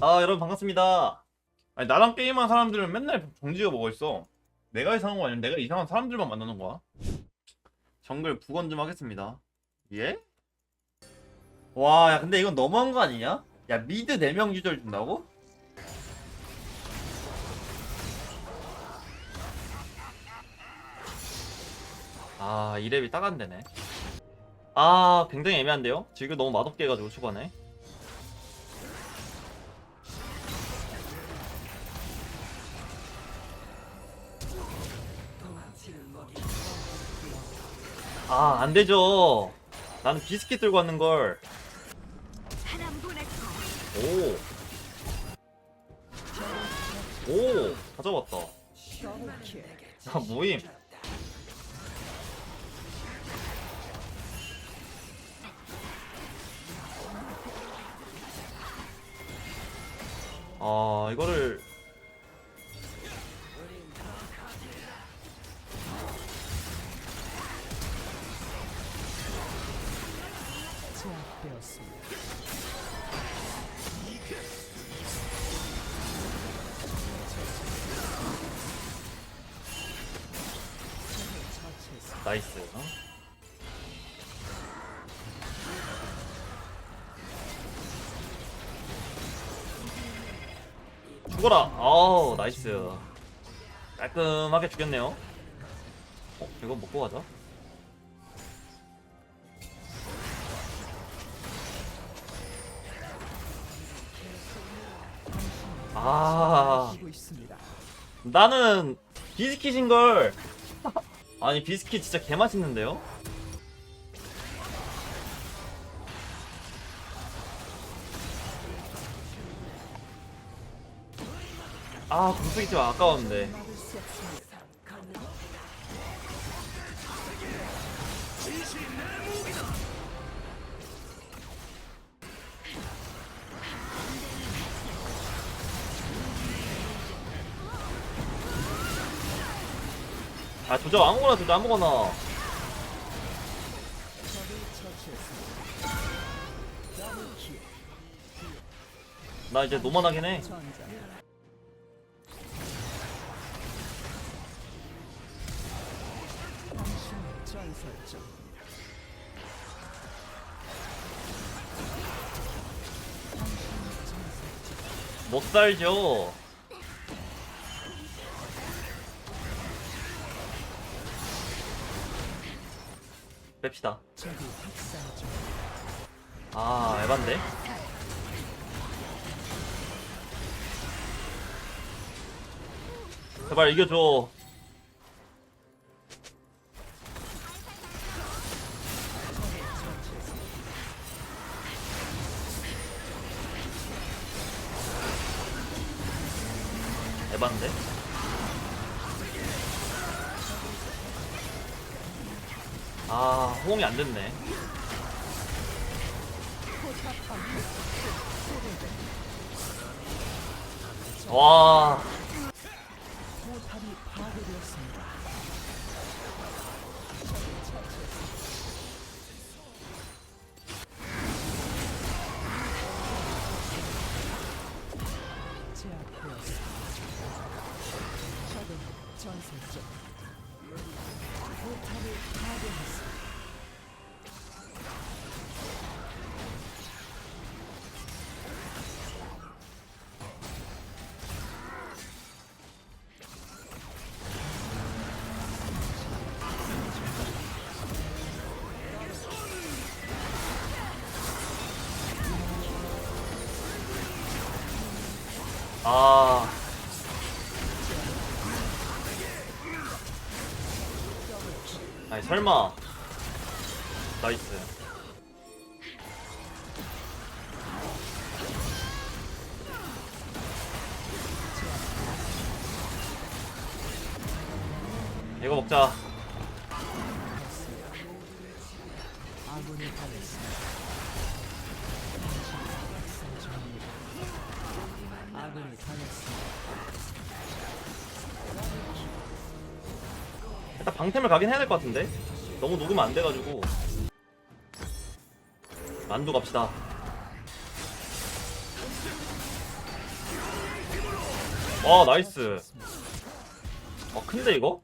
아 여러분 반갑습니다. 아니 나랑 게임한 사람들은 맨날 정지가 뭐가 있어. 내가 이상한 거 아니면 내가 이상한 사람들만 만나는 거야. 정글 부건 좀 하겠습니다. 예? 와, 야 근데 이건 너무한 거 아니냐? 야 미드 4명 유절 준다고? 아 이랩이 딱 안 되네. 아 굉장히 애매한데요? 지금 너무 맛없게 해가지고 초반에. 아, 안 되죠. 나는 비스킷 들고 왔는 걸. 오. 오, 가져왔다. 아, 모임. 아, 이거를 나이스. 어? 죽어라. 아우, 나이스. 깔끔하게 죽였네요. 어, 이거 먹고 가자. 아, 있습니다. 나는 비스킷인 걸. 아니 비스킷 진짜 개 맛있는데요? 아 공수기 좀 아까웠는데. 아 조져 아무거나 조져 아무거나. 나 이제 노만하긴 해. 전장. 당신의 전설적 당신의 전설적 못 살죠. 뺍시다. 아 에반데? 제발 이겨줘. 에반데? 아 호응이 안 됐네. 와 아. 아니 설마. 나이스. 이거 먹자. 아군이 당했습니다. 일단 방템을 가긴 해야 될 것 같은데. 너무 녹으면 안 돼가지고. 만두 갑시다. 와 나이스. 어 큰데 이거?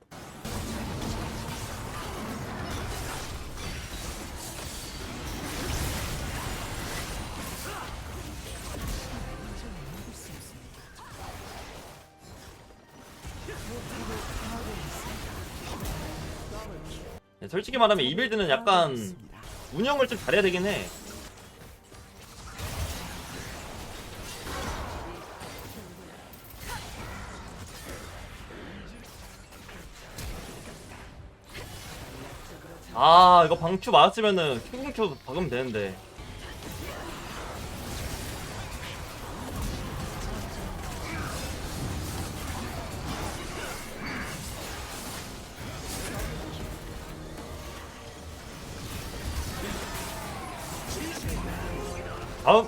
네, 솔직히 말하면 이 빌드는 약간 운영을 좀 잘해야 되긴 해. 아 이거 방추 맞았으면은 큐궁큐 박으면 되는데 다음.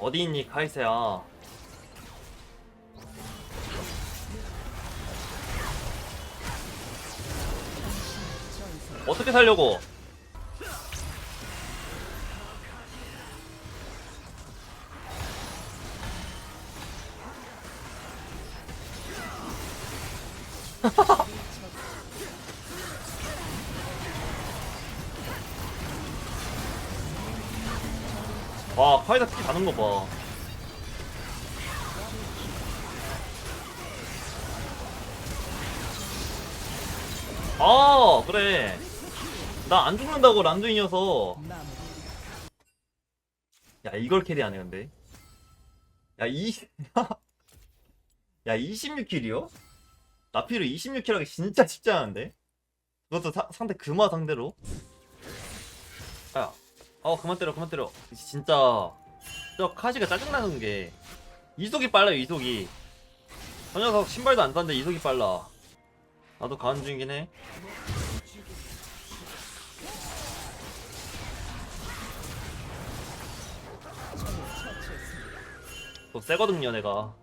어디 있니 카이세야? 어떻게 살려고 와 카이사 피 가는 거 봐. 아 그래. 나 안 죽는다고 마무리. 야 이걸 캐리하네 근데. 야이 야 26킬이요? 나피를 26킬 하기 진짜 쉽지 않은데? 그것도 사- 상대 금화 상대로? 야, 어 그만 때려 그만 때려. 진짜. 저 카시가 짜증나는 게 이속이 빨라요 이속이. 저 녀석 신발도 안 샀는데 이속이 빨라. 나도 가는 중이긴 해. 또 세거든요 내가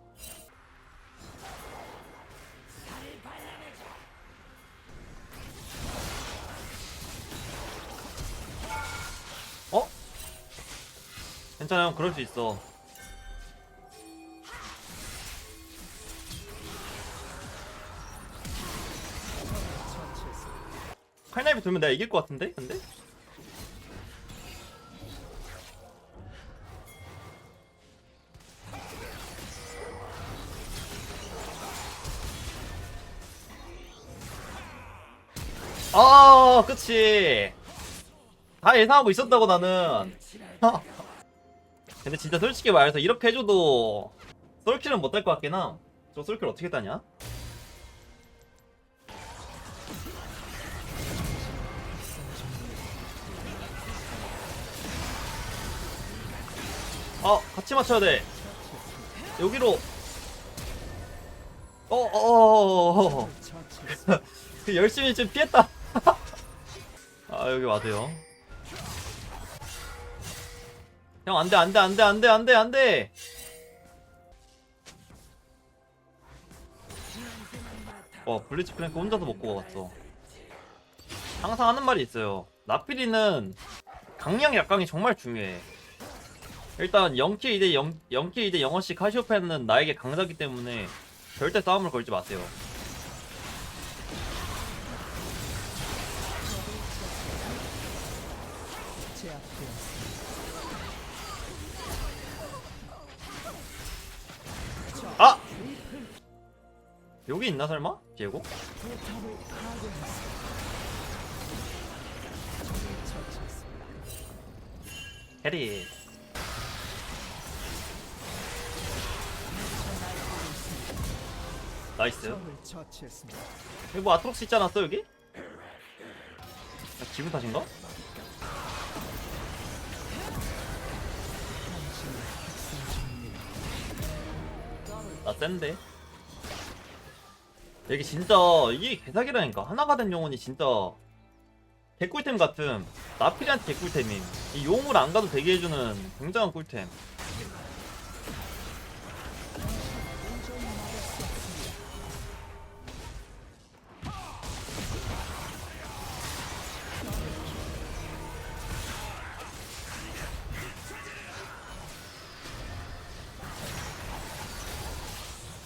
형 그럴 수 있어 칼날비 돌면 내가 이길 것 같은데? 근데? 아 그치 다 예상하고 있었다고 나는 근데 진짜 솔직히 말해서 이렇게 해줘도 솔킬은 못 할 것 같긴 함 저 솔킬 어떻게 따냐? 어 같이 맞춰야 돼 여기로 어어어어 처치했습니다. 그 열심히 좀 피했다. 아 여기 와세요. 형 안돼 안돼 안돼 안돼 안돼 안돼. 와 블리츠 플랭크 혼자서 먹고 갔어. 항상 하는 말이 있어요. 나필이는 강량 약강이 정말 중요해. 일단 0K 2대 0, 0K 2대 0원씩 카시오페는 나에게 강자기 때문에 절대 싸움을 걸지 마세요. 제압되었습니다. 여기 있나 설마? 처치했습니다. 해리 나이스. 여기 뭐 아트록스 있지 않았어 여기? 야, 기분 탓인가? 나 센데 여기 진짜 이게 개사기라니까. 하나가 된 영혼이 진짜 개꿀템 같음 나필이한테 개꿀템임. 이 용을 안 가도 되게 해주는 굉장한 꿀템.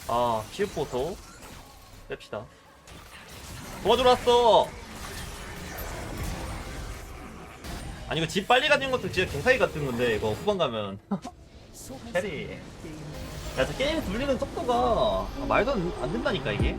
아 피우포터 뺍시다. 도와주러 왔어. 아니 이거 집 빨리 가는 것도 진짜 개사기 같은 건데 이거 후반 가면. 캐리. 게임 야저 게임 돌리는 속도가 아, 말도 안, 안 된다니까 이게